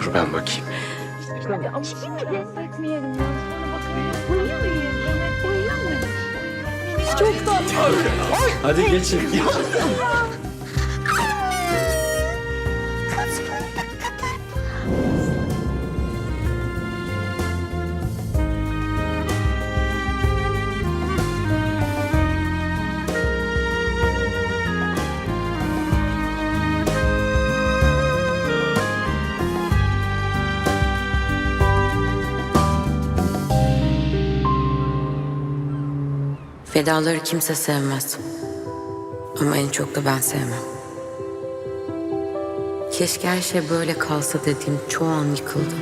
Dur ben bakayım. Ama destekleyelim ya. Yemek uyuyor Çok tatlı. Hadi geçin. Fedaları kimse sevmez. Ama en çok da ben sevmem. Keşke her şey böyle kalsa dediğim çoğu an yıkıldı.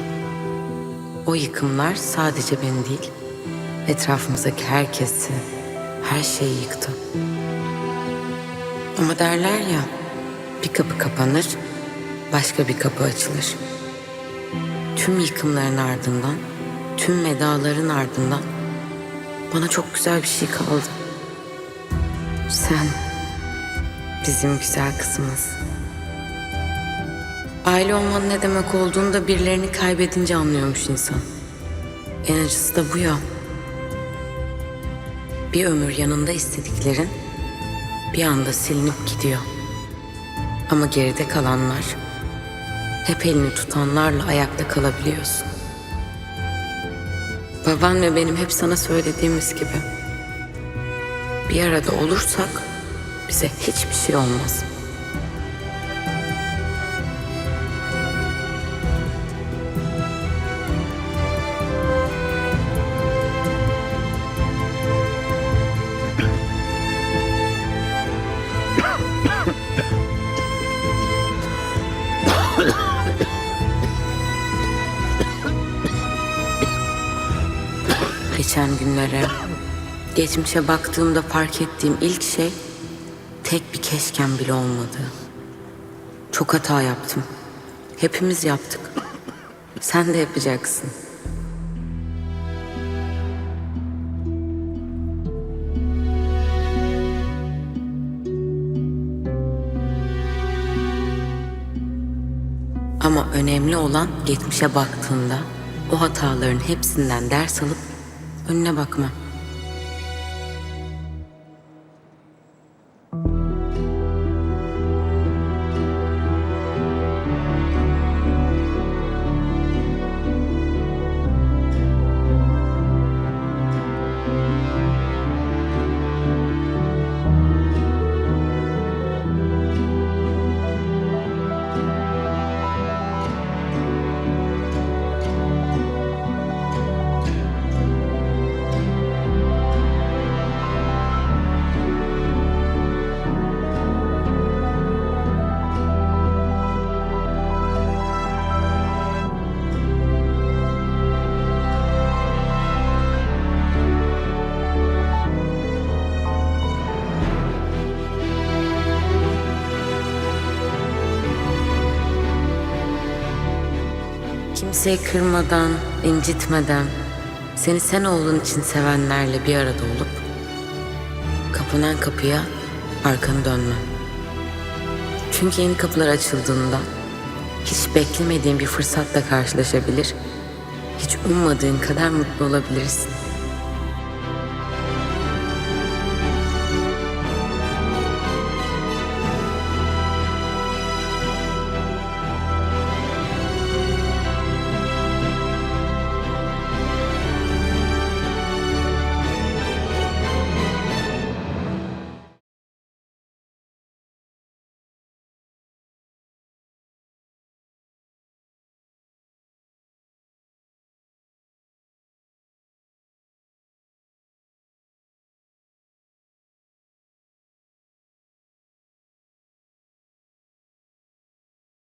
O yıkımlar sadece beni değil, etrafımızdaki herkesi, her şeyi yıktı. Ama derler ya, bir kapı kapanır, başka bir kapı açılır. Tüm yıkımların ardından, tüm medaların ardından bana çok güzel bir şey kaldı. Sen, bizim güzel kızımız. Aile olmanın ne demek olduğunu da birilerini kaybedince anlıyormuş insan. En acısı da bu ya. Bir ömür yanında istediklerin bir anda silinip gidiyor. Ama geride kalanlar, hep elini tutanlarla ayakta kalabiliyorsun. Baban ve benim hep sana söylediğimiz gibi. Bir arada olursak bize hiçbir şey olmaz. Geçen günlere, geçmişe baktığımda fark ettiğim ilk şey tek bir keşkem bile olmadı. Çok hata yaptım. Hepimiz yaptık. Sen de yapacaksın. Ama önemli olan geçmişe baktığında o hataların hepsinden ders alıp önüne bakma. Kimseyi kırmadan, incitmeden, seni sen olduğun için sevenlerle bir arada olup, kapanan kapıya arkanı dönme. Çünkü yeni kapılar açıldığında hiç beklemediğin bir fırsatla karşılaşabilir, hiç ummadığın kadar mutlu olabilirsin.